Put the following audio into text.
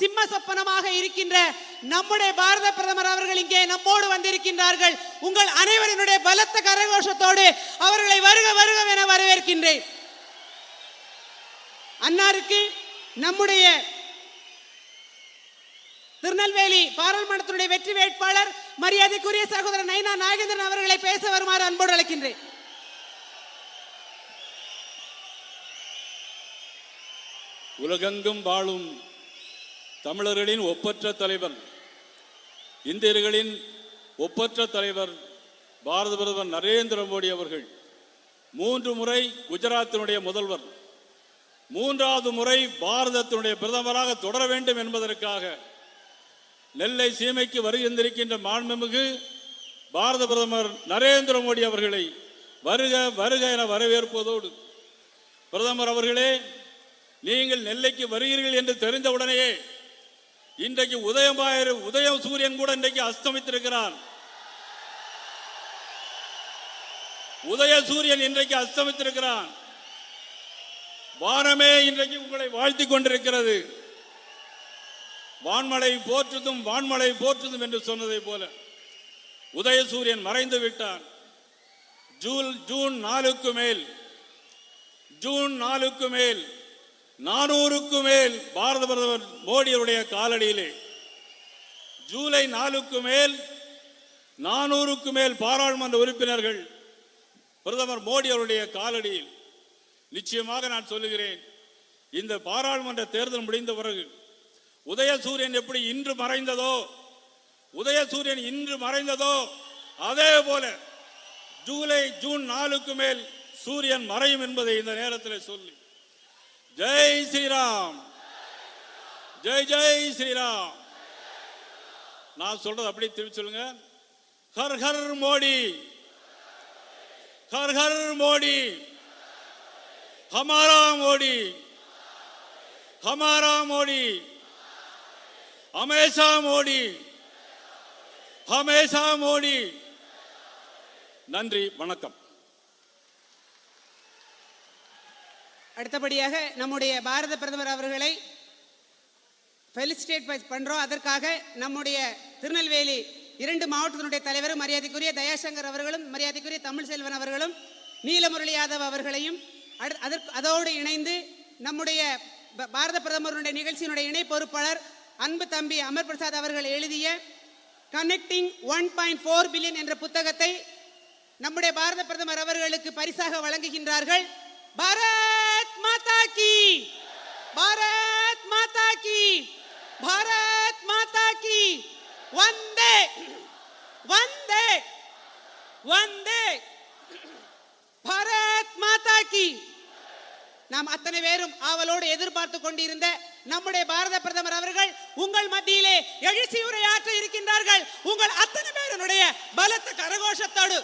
சிம்ம சொப்பனமாக இருக்கின்ற நம்முடைய பாரத பிரதமர் அவர்கள் இங்கே நம்மோடு வந்திருக்கின்றார்கள். உங்கள் அனைவரினுடைய பலத்த கரகோஷத்தோடு அவர்களை வருக வருக என வரவேற்கின்றேன். அன்னாருக்கு நம்முடைய திருநெல்வேலி பாராளுமன்றத்தினுடைய வெற்றி வேட்பாளர் மரியாதைக்குரிய சகோதரர் நைனா நாகேந்திரன் அவர்களை பேச வருமாறு அன்போடு அழைக்கின்றேன். உலகெங்கும் வாழும் தமிழர்களின் ஒப்பற்ற தலைவர் இந்தியர்களின் ஒப்பற்ற தலைவர் பாரத பிரதமர் நரேந்திர மோடி அவர்கள் மூன்று முறை குஜராத்தினுடைய முதல்வர் மூன்றாவது முறை பாரதத்தினுடைய பிரதமராக தொடர வேண்டும் என்பதற்காக நெல்லை சீமைக்கு வருகின்றிருக்கின்ற மாண்புமிகு பாரத பிரதமர் நரேந்திர மோடி அவர்களை வருக வருக என வரவேற்பதோடு பிரதமர் அவர்களே நீங்கள் நெல்லைக்கு வருகிறீர்கள் என்று தெரிந்தவுடனேயே இன்றைக்கு உதயமாயிரு உதயம் சூரியன் கூட இன்றைக்கு அஸ்தமித்திருக்கிறான். உதய சூரியன் இன்றைக்கு அஸ்தமித்திருக்கிறான். வானமே இன்றைக்கு உங்களை வாழ்த்திக் கொண்டிருக்கிறது. வான்மலை போற்றுதும் வான்மலை போற்றுதும் என்று சொன்னதை போல. உதய சூரியன் மறைந்து விட்டான். ஜூன் ஜூன் நாலுக்கு மேல் ஜூன் நாலுக்கு மேல் நானூறுக்கு மேல் பாரத பிரதமர் மோடியுடைய காலடியிலே. ஜூலை நாலுக்கு மேல் நானூறுக்கு மேல் பாராளுமன்ற உறுப்பினர்கள் பிரதமர் மோடி அவருடைய காலடியில். நிச்சயமாக நான் சொல்லுகிறேன் இந்த பாராளுமன்ற தேர்தல் முடிந்த பிறகு உதயசூரியன் எப்படி இன்று மறைந்ததோ உதயசூரியன் இன்று மறைந்ததோ அதே போல ஜூலை ஜூன் நாலுக்கு மேல் சூரியன் மறையும் என்பதை இந்த நேரத்தில் சொல்லி ஜெய் ஸ்ரீராம் ஜெய் ஜெய் ஸ்ரீராம் நான் சொல்றது அப்படியே திருப்பி சொல்லுங்க ஹர் ஹர் மோடி ஹர் ஹர் மோடி हमारा मोदी हमारा मोदी हमेशा मोदी हमेशा मोदी நன்றி வணக்கம் அடுத்தபடியாக நம்முடைய பாரத பிரதமர் அவர்களை ஃபெலிசிட்டேட் பண்றோம். அதற்காக நம்முடைய திருநெல்வேலி இரண்டு மாவட்டத்தினுடைய தலைவரும் மரியாதைக்குரிய தயாசங்கர் அவர்களும் மரியாதைக்குரிய தமிழ் செல்வன் அவர்களும் நீலமுரளி யாதவ் அவர்களையும் அதற்கு அதோடு இணைந்து நம்முடைய பாரத பிரதமருடைய நிகழ்ச்சியினுடைய இணை பொறுப்பாளர் அன்பு தம்பி அமர் பிரசாத் அவர்கள் எழுதிய connecting one point four billion என்ற புத்தகத்தை நம்முடைய பாரத பிரதமர் அவர்களுக்கு பரிசாக வழங்குகின்றார்கள். பாரத் மாதா கி பாரத் மாதா கி பாரத் மாதா கி வந்தே வந்தே வந்தே பாரத் மாதா கி நாம் அத்தனை பேரும் ஆவலோடு எதிர்பார்த்து கொண்டிருந்த நம்முடைய பாரத பிரதமர் அவர்கள் உங்கள் மத்தியிலே எழுச்சி உரையாற்ற இருக்கின்றார்கள். உங்கள் அத்தனை பேரினுடைய பலத்த கரகோஷத்தோடு